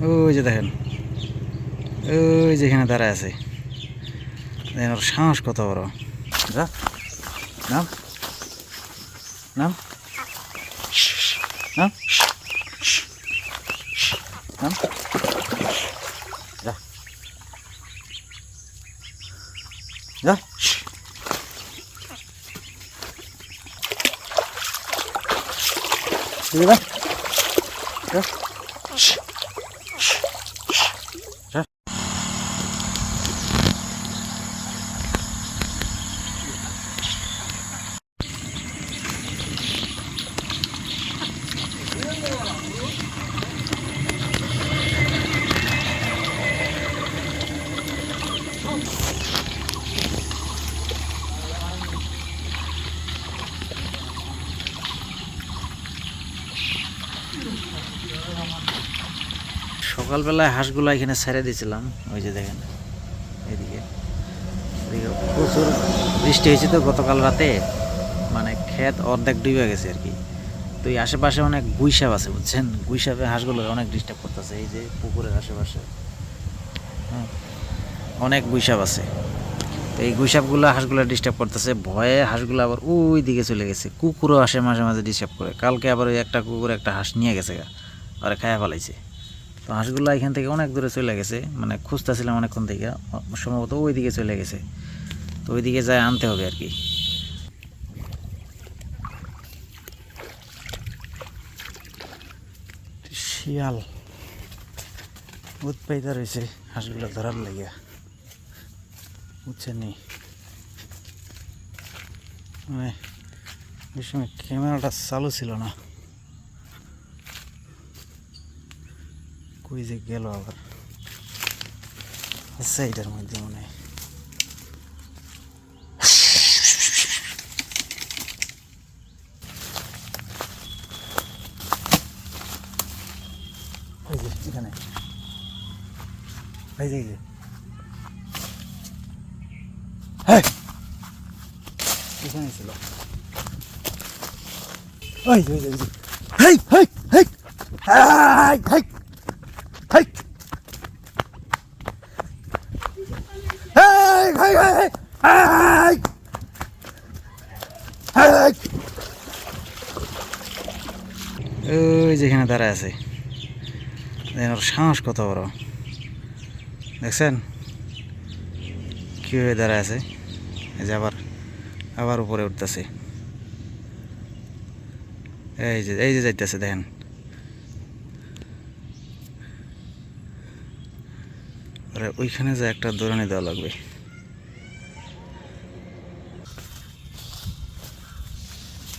ওই যে দেখেন। ওই যেখানে দাঁড়ায় আছে। দেখেন ওর সাহস কত বড়। নাম। নাম। নাম। নাম। যা। যা। Như. সকালবেলায় হাঁসগুলো এখানে ছেড়ে দিয়েছিলাম। ওই যে দেখেন, এদিকে। এদিকে প্রচুর বৃষ্টি হয়েছে তো গতকাল রাতে। মানে ক্ষেত অর্ধেক ডুবে গেছে আর কি। তো এই আশেপাশে অনেক গুইসাপ আছে, বুঝছেন? গুইসাপে হাঁসগুলো অনেক ডিস্টার্ব করতেছে। এই যে পুকুরের আশেপাশে। হ্যাঁ অনেক গুইসাপ আছে। তো এই গুইসাপগুলো হাঁসগুলো ডিস্টার্ব করতেছে। ভয়ে হাঁসগুলো আবার ওই দিকে চলে গেছে। কুকুরও আসে মাঝে মাঝে ডিস্টার্ব করে। কালকে আবার ওই একটা কুকুর একটা হাঁস নিয়ে গেছে গা। আর খায়া ফেলাইছে। তো হাঁসগুলো এখান থেকে অনেক দূরে চলে গেছে মানে খুঁজতেছিলাম অনেকক্ষণ থেকে, সম্ভবত ওই দিকে চলে গেছে। তো ওই দিকে যায় আনতে হবে আর কি। শিয়াল উৎপাইতা রয়েছে হাঁসগুলো ধরার লাগিয়া। বুঝছেন মানে ওই সময় ক্যামেরাটা চালু ছিল না। কই যে গেল আবার? আচ্ছা এটার মধ্যে মনে হয়। এখানে। হ্যাঁ ছিল। ওই যে ওই যে হেই হেই হেই হেই হেই হেই ওই যেখানে দাঁড়ায় আছে। দেখেন ওর সাহস কত বড়। দেখছেন? কীভাবে দাঁড়ায় আছে। এই যে আবার আবার উপরে উঠতেছে। এই যে এই যে যাইতেছে, দেখেন। ওইখানে যে একটা দৌড়ানি দেওয়া লাগবে।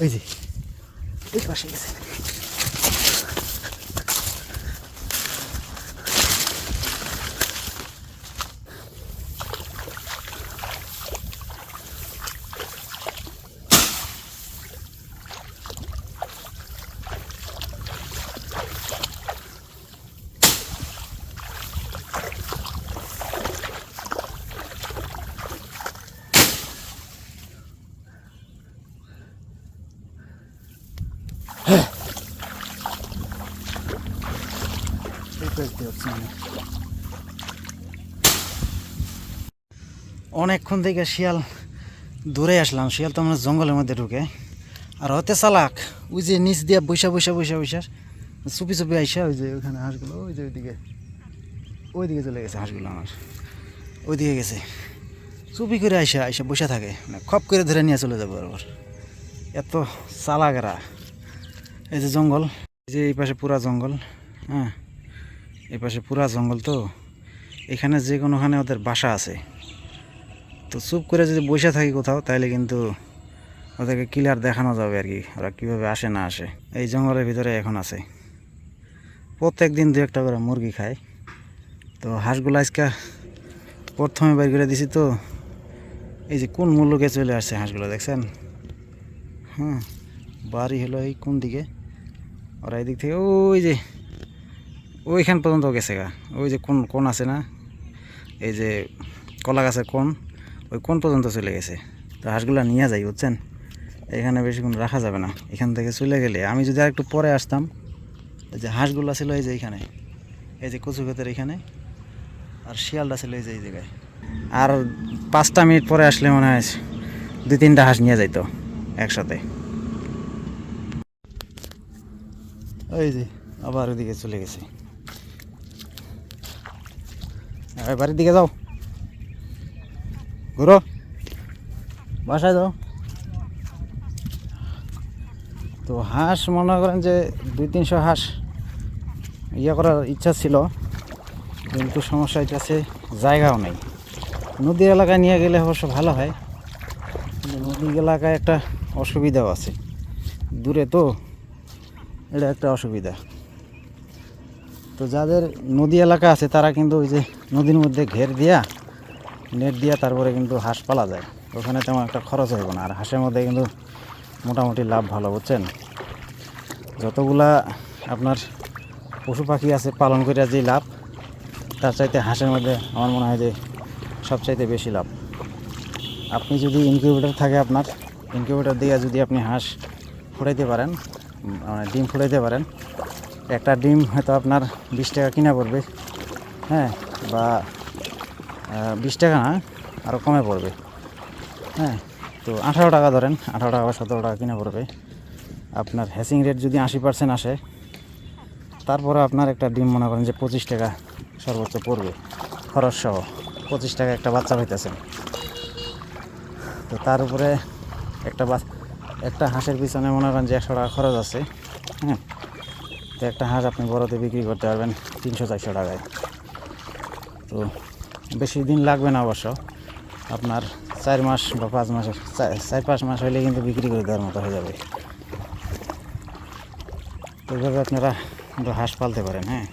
ওই যে ওই পাশে গেছে অনেকক্ষণ থেকে শিয়াল দূরে আসলাম। শিয়াল তো আমরা জঙ্গলের মধ্যে ঢুকে। আর হতে চালাক, ওই যে নিচ দিয়ে বৈশা বৈশা বৈশা বৈশা চুপি চুপি আইসা ওই যে ওখানে হাঁসগুলো, ওই যে ওইদিকে ওইদিকে চলে গেছে হাঁসগুলো আমার। ওইদিকে গেছে। চুপি করে আইসা আইসা বসে থাকে। মানে খপ করে ধরে নিয়ে চলে যাবে আবার এত চালাকেরা এই যে জঙ্গল, এই যে এই পাশে পুরা জঙ্গল হ্যাঁ এই পাশে পুরা জঙ্গল তো। এখানে যে কোনোখানে ওদের বাসা আছে। তো চুপ করে যদি বসে থাকি কোথাও তাহলে কিন্তু ওদেরকে ক্লিয়ার দেখানো যাবে আর কি, ওরা কীভাবে আসে না আসে। এই জঙ্গলের ভিতরে এখন আছে। প্রত্যেক দিন দু একটা করে মুরগি খায়। তো হাঁসগুলো আজকে প্রথমে বের করে দিছি তো। এই যে কোন মূল্যকে চলে আসছে হাঁসগুলো, দেখছেন? হ্যাঁ বাড়ি হলো এই কোন দিকে? ওরা এই দিক থেকে ওই যে, ওইখান পর্যন্ত গেছে গা। ওই যে কোন কোন আছে না, এই যে কলা গাছের কোন ওই কোন পর্যন্ত চলে গেছে। তো হাঁসগুলো নিয়ে যাই, বুঝছেন? এখানে বেশিক্ষণ রাখা যাবে না। এখান থেকে চলে গেলে আমি যদি আর একটু পরে আসতাম, এই যে হাঁসগুলো ছিল এই যে এইখানে, এই যে কচু ক্ষেতের এখানে, আর শিয়ালটা ছিল এই যে এই জায়গায়। আর পাঁচটা মিনিট পরে আসলে মনে হয় দুই তিনটা হাঁস নিয়ে যাইতো একসাথে। ওই যে, আবার ওইদিকে চলে গেছে। বাড়ির দিকে যাও। ঘুরো। বাসায় যাও। তো হাঁস মনে করেন যে দুই তিনশো হাঁস ইয়ে করার ইচ্ছা ছিল, কিন্তু সমস্যা হইতেছে জায়গাও নেই। নদী এলাকায় নিয়ে গেলে অবশ্য ভালো হয় নদী এলাকায় একটা অসুবিধাও আছে। দূরে তো এটা একটা অসুবিধা। তো যাদের নদী এলাকা আছে, তারা কিন্তু ওই যে নদীর মধ্যে ঘের দিয়া, নেট দিয়া তারপরে কিন্তু হাঁস পালা যায়। ওখানে তেমন একটা খরচ হইব না। আর হাঁসের মধ্যে কিন্তু মোটামুটি লাভ ভালো, বুঝছেন? যতগুলা আপনার পশু পাখি আছে, পালন করে যে লাভ, তার চাইতে হাঁসের মধ্যে আমার মনে হয় যে সবচাইতে বেশি লাভ। আপনি যদি ইনকিউবেটার থাকে আপনার ইনকিউবেটার দিয়ে যদি আপনি হাঁস ফুটাইতে পারেন মানে ডিম ফুটাইতে পারেন। একটা ডিম হয়তো আপনার বিশ টাকা কিনা পড়বে হ্যাঁ বা বিশ টাকা না আরও কমে পড়বে হ্যাঁ। তো আঠারো টাকা ধরেন, আঠারো টাকা বা সতেরো টাকা কিনা পড়বে। আপনার হ্যাসিং রেট যদি আশি পার্সেন্ট আসে, তারপরে আপনার একটা ডিম মনে করেন যে পঁচিশ টাকা সর্বোচ্চ পড়বে, খরচ সহ। পঁচিশ টাকা একটা বাচ্চা পাইতেছেন। তো তার উপরে একটা বাচ একটা হাঁসের পিছনে মনে করেন যে একশো টাকা খরচ আছে হ্যাঁ তো একটা হাঁস আপনি বড়তে বিক্রি করতে পারবেন তিনশো চারশো টাকায়। তো বেশি দিন লাগবে না অবশ্য। আপনার চার মাস বা পাঁচ মাসের চার পাঁচ মাস হলে কিন্তু বিক্রি করে দেওয়ার মতো হয়ে যাবে। তো এইভাবে আপনারা হাঁস পালতে পারেন হ্যাঁ?